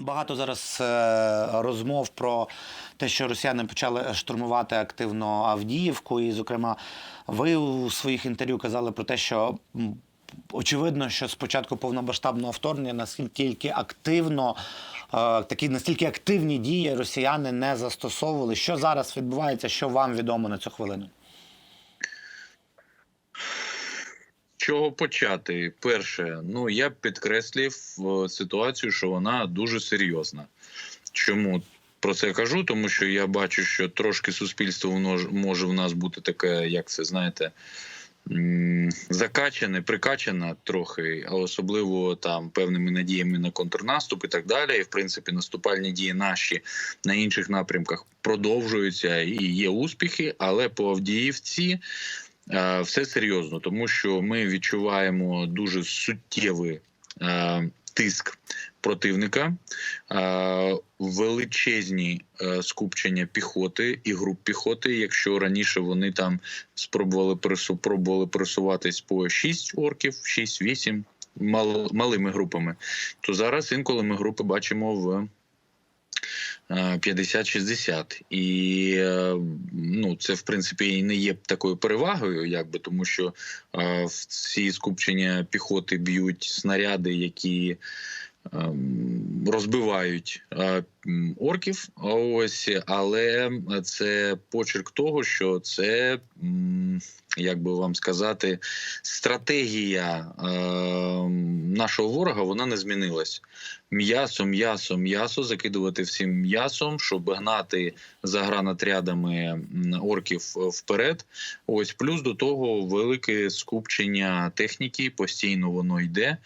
Багато зараз е, розмов про те, що росіяни почали штурмувати активно Авдіївку. І, зокрема, ви у своїх інтерв'ю казали про те, що очевидно, що спочатку повномасштабного вторгнення наскільки активно, е, такі настільки активні дії росіяни не застосовували. Що зараз відбувається? Що вам відомо на цю хвилину? Чого почати? Перше, ну я підкреслив е, ситуацію, що вона дуже серйозна. Чому про це кажу? Тому що я бачу, що трошки суспільство може в нас бути таке, як це знаєте, закачане, прикачане трохи, а особливо там певними надіями на контрнаступ і так далі. І в принципі, наступальні дії наші на інших напрямках продовжуються і є успіхи, але по Авдіївці. Е, Все серйозно, тому що ми відчуваємо дуже суттєвий е, тиск противника, е, величезні скупчення піхоти і груп піхоти. Якщо раніше вони там спробували пробували пересуватись по 6 орків, 6-8 мал, малими групами, то зараз інколи ми групи бачимо в 50-60. І е, ну, це в принципі і не є такою перевагою, якби тому що е, в ці скупчення піхоти б'ють снаряди, які ем, розбивають е, орків. Ось, але це почерк того, що це. Як би вам сказати, стратегія е, нашого ворога вона не змінилась. М'ясо, м'ясо, м'ясо, закидувати всім м'ясом, щоб гнати за гранатрядами орків е, вперед. Ось плюс до того велике скупчення техніки, постійно воно йде.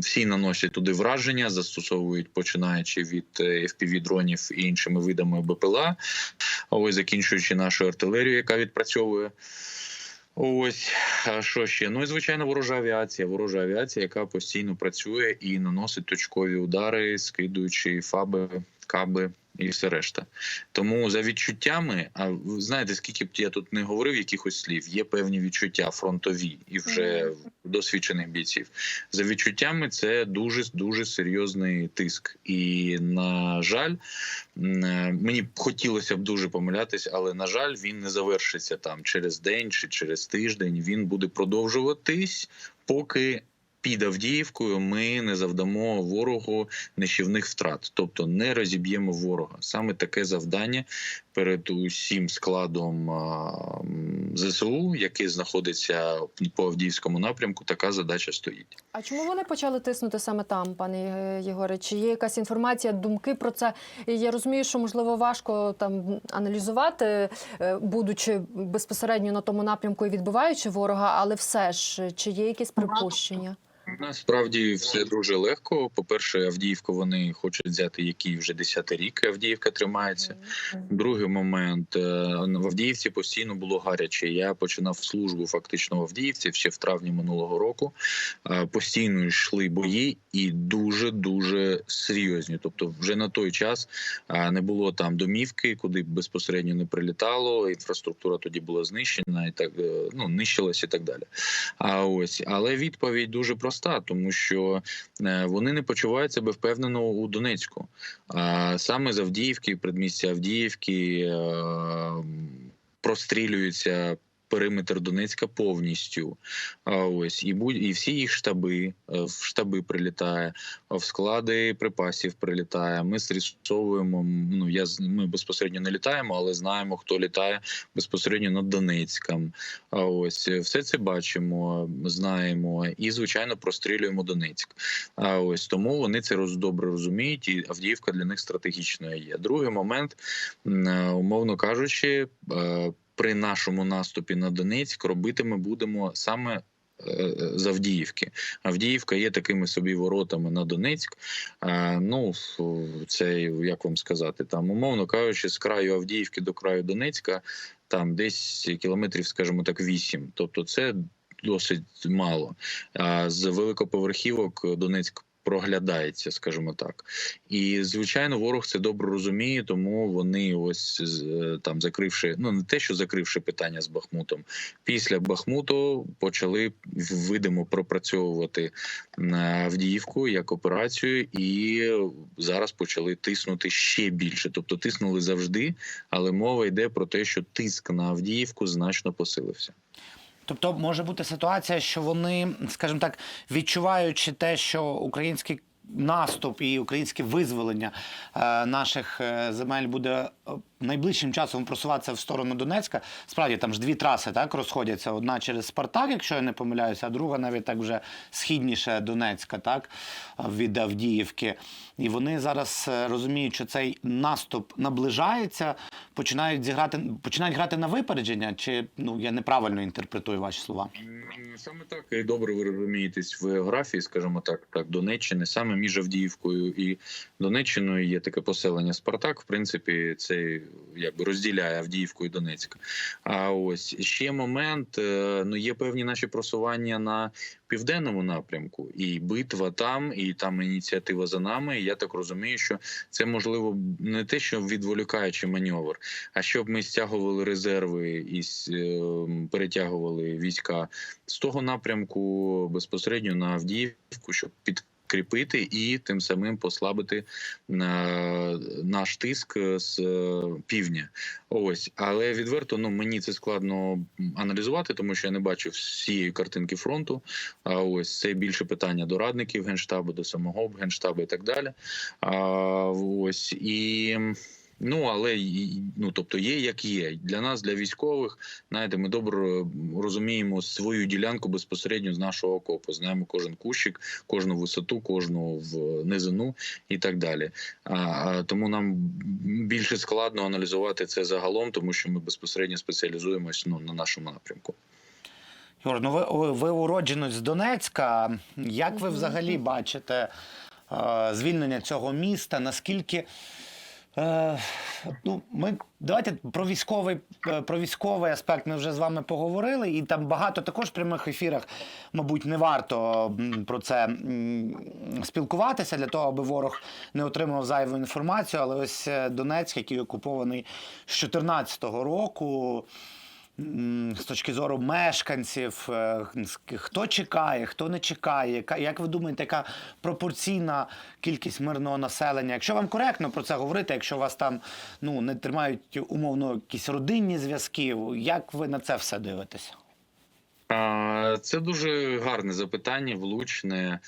Всі наносять туди враження, застосовують починаючи від fpv дронів і іншими видами БПЛА. Ось закінчуючи нашу артилерію, яка відпрацьовує. Ось що ще? Ну і звичайно, ворожа авіація. Ворожа авіація, яка постійно працює і наносить точкові удари, скидуючи фаби, каби і все решта. Тому за відчуттями, а знаєте, скільки б я тут не говорив якихось слів, є певні відчуття фронтові і вже досвідчених бійців. За відчуттями, це дуже дуже серйозний тиск. І на жаль, е, мені б хотілося б дуже помилятись, але на жаль, він не завершиться там через день чи через тиждень. Він буде продовжуватись, поки. Під Авдіївкою ми не завдамо ворогу нищівних втрат, тобто не розіб'ємо ворога. Саме таке завдання перед усім складом ЗСУ, який знаходиться по Авдіївському напрямку. Така задача стоїть. А чому вони почали тиснути саме там, пане Єгоре? Чи є якась інформація, думки про це? Я розумію, що можливо важко там аналізувати, е, будучи безпосередньо на тому напрямку і відбиваючи ворога, але все ж чи є якісь припущення? Насправді все дуже легко. По перше, Авдіївку вони хочуть взяти, який вже 10 рік Авдіївка тримається. Другий момент е, в Авдіївці постійно було гаряче. Я починав службу фактично в Авдіївці ще в травні минулого року. Е, Постійно йшли бої і дуже дуже серйозні. Тобто, вже на той час е, не було там домівки, куди безпосередньо не прилітало. Інфраструктура тоді була знищена і так ну нищилась і так далі. А ось але відповідь дуже проста, тому що е, вони не почувають себе впевнено у Донецьку. А саме з Авдіївки, предмістя Авдіївки е, прострілюється. Периметр Донецька повністю. А ось і будь і всі їх штаби е, в штаби прилітає, в склади припасів прилітає. Ми зрисовуємо. Ну я ми безпосередньо не літаємо, але знаємо, хто літає безпосередньо над Донецьком. А ось е, все це бачимо, знаємо і звичайно прострілюємо Донецьк. А ось тому вони це роз добре розуміють, і Авдіївка для них стратегічною є. Другий момент, е, умовно кажучи, е, при нашому наступі на Донецьк робити ми будемо саме. е, З Авдіївки. Авдіївка є такими собі воротами на Донецьк. Ну, це як вам сказати, там, умовно кажучи, з краю Авдіївки до краю Донецька, там десь кілометрів, скажімо так, 8. Тобто це досить мало. А з великоповерхівок Донецьк проглядається, скажімо так. І звичайно, ворог це добре розуміє, тому вони ось е, там закривши, ну не те, що закривши питання з Бахмутом, після Бахмуту почали видимо пропрацьовувати на Авдіївку як операцію, і зараз почали тиснути ще більше. Тобто тиснули завжди, але мова йде про те, що тиск на Авдіївку значно посилився. Тобто може бути ситуація, що вони, скажімо так, відчуваючи те, що український наступ і українське визволення е, наших е, земель буде е, найближчим часом просуватися в сторону Донецька. Справді там ж дві траси так розходяться: одна через Спартак, якщо я не помиляюся, а друга навіть так вже східніше Донецька, так від Авдіївки. І вони зараз е, розуміють, що цей наступ наближається, починають зіграти, починають грати на випередження, чи ну я неправильно інтерпретую ваші слова. Саме так і добре ви розумієтесь в географії, скажімо так, так Донеччини. Саме між Авдіївкою і Донеччиною є таке поселення Спартак. В принципі, це якби розділяє Авдіївку і Донецьк. А ось ще момент: е, ну є певні наші просування на південному напрямку, і битва там, і там ініціатива за нами. І Я так розумію, що це можливо не те, що відволікаючий маневр, а щоб ми стягували резерви і е, перетягували війська з того напрямку безпосередньо на Авдіївку, щоб підкріпити і тим самим послабити наш тиск з е, півдня. Ось, але відверто ну мені це складно аналізувати, тому що я не бачу всієї картинки фронту. А ось це більше питання до радників генштабу, до самого генштабу і так далі. А ось і. Ну, але ну, тобто є як є. Для нас, для військових, знаєте, ми добре розуміємо свою ділянку безпосередньо з нашого окопу. Знаємо кожен кущик, кожну висоту, кожну в низину і так далі. А, а тому нам більше складно аналізувати це загалом, тому що ми безпосередньо спеціалізуємось ну, на нашому напрямку. Юр, ну ви, ви уродженець з Донецька. Як ви взагалі бачите е, звільнення цього міста? Наскільки. Е, ну, ми давайте про військовий е, про військовий аспект ми вже з вами поговорили, і там багато також в прямих ефірах, мабуть, не варто про це спілкуватися для того, аби ворог не отримав зайву інформацію. Але ось е, Донецьк, який окупований з 2014 року. З точки зору мешканців, е, хто чекає, хто не чекає, як ви думаєте, яка пропорційна кількість мирного населення? Якщо вам коректно про це говорити, якщо вас там ну, не тримають умовно якісь родинні зв'язки, як ви на це все дивитеся? Це дуже гарне запитання, влучне.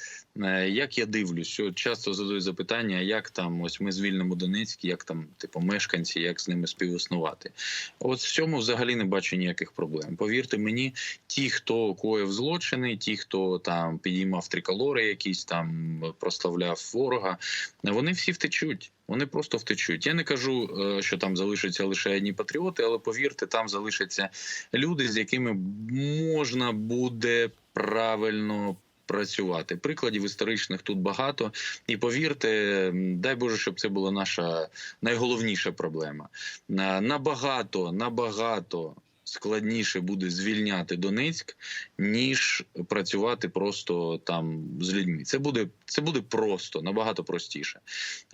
Е, Як я дивлюсь, часто задають запитання, як там ось ми звільнимо Донецьк, як там, типу, мешканці, як з ними співіснувати. От в цьому взагалі не бачу ніяких проблем. Повірте мені, ті, хто коїв злочини, ті, хто там підіймав триколори, якісь там прославляв ворога, вони всі втечуть. Вони просто втечуть. Я не кажу, е, що там залишаться лише одні патріоти, але повірте, там залишаться люди, з якими можна буде правильно. Працювати прикладів історичних тут багато, і повірте, дай Боже, щоб це була наша найголовніша проблема. Набагато, набагато складніше буде звільняти Донецьк, ніж працювати просто там з людьми. Це буде це буде просто набагато простіше.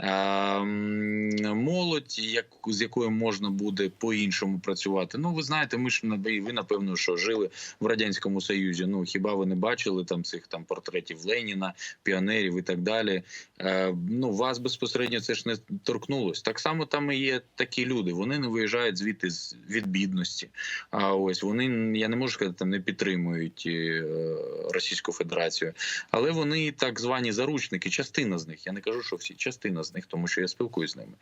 М, молодь, як з якою можна буде по-іншому працювати. Ну, ви знаєте, ми ж ви напевно, що жили в радянському союзі. Ну хіба ви не бачили там цих там портретів Леніна, піонерів і так далі? Е, ну вас безпосередньо це ж не торкнулось. Так само там і є такі люди. Вони не виїжджають звідти з від бідності. А ось вони я не можу сказати, там не підтримують е, Російську Федерацію, але вони так звані заручники. Частина з них. Я не кажу, що всі частина з них, тому що я спілкуюсь з ними.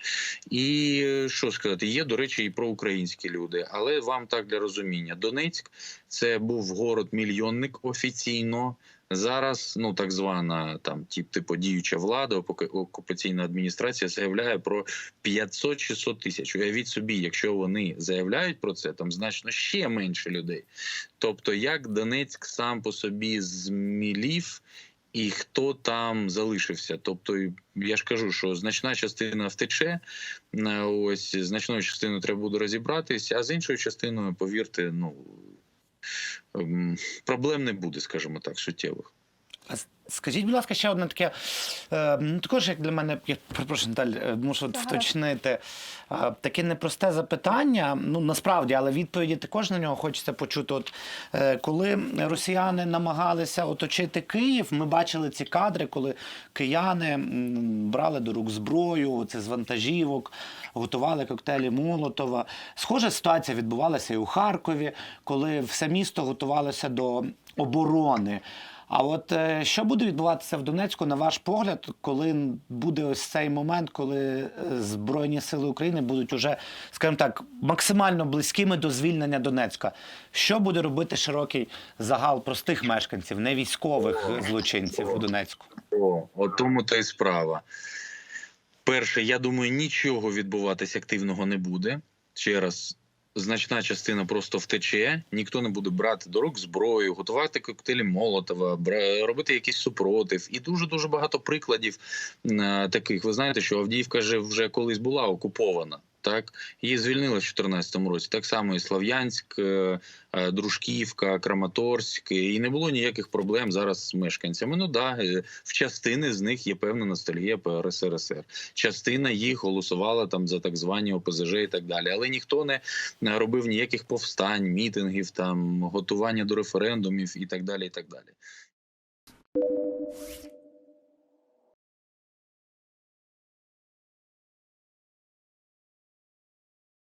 І е, що сказати, є до речі, і проукраїнські люди. Але вам так для розуміння, Донецьк це був город мільйонник офіційно. Зараз ну так звана там тип типу діюча влада, окупаційна адміністрація заявляє про 500-600 тисяч. Уявіть собі, якщо вони заявляють про це, там значно ще менше людей. Тобто, як Донецьк сам по собі змілів. І хто там залишився? Тобто, я ж кажу, що значна частина втече. е, Ось значною частиною треба буде розібратися, а з іншою частиною, повірте, ну ем, проблем не буде, скажімо так, суттєвих. Скажіть, будь ласка, ще одне таке, е, ну, також як для мене, я перепрошую, Наталь, е, мушу Та, вточнити. Е, таке непросте запитання, ну насправді, але відповіді також на нього хочеться почути. От е, коли росіяни намагалися оточити Київ, ми бачили ці кадри, коли кияни м, брали до рук зброю, це з вантажівок, готували коктейлі Молотова. Схожа ситуація відбувалася і у Харкові, коли все місто готувалося до оборони. А от е, що буде відбуватися в Донецьку, на ваш погляд, коли буде ось цей момент, коли е, Збройні сили України будуть уже, скажімо так, максимально близькими до звільнення Донецька? Що буде робити широкий загал простих мешканців, не військових злочинців у Донецьку? О, от тому та й справа. Перше, я думаю, нічого відбуватись активного не буде. Ще раз, значна частина просто втече, ніхто не буде брати до рук зброю, готувати коктейлі Молотова, робити якийсь супротив. І дуже дуже багато прикладів е, таких. Ви знаєте, що Авдіївка вже вже колись була окупована. Так, її звільнили в 2014 році. Так само і Слов'янськ, е, е, Дружківка, Краматорськ, і не було ніяких проблем зараз з мешканцями. Ну да, е, в частини з них є певна ностальгія по РСРСР. Частина їх голосувала там за так звані ОПЗЖ і так далі. Але ніхто не робив ніяких повстань, мітингів, там готування до референдумів і так далі. І так далі.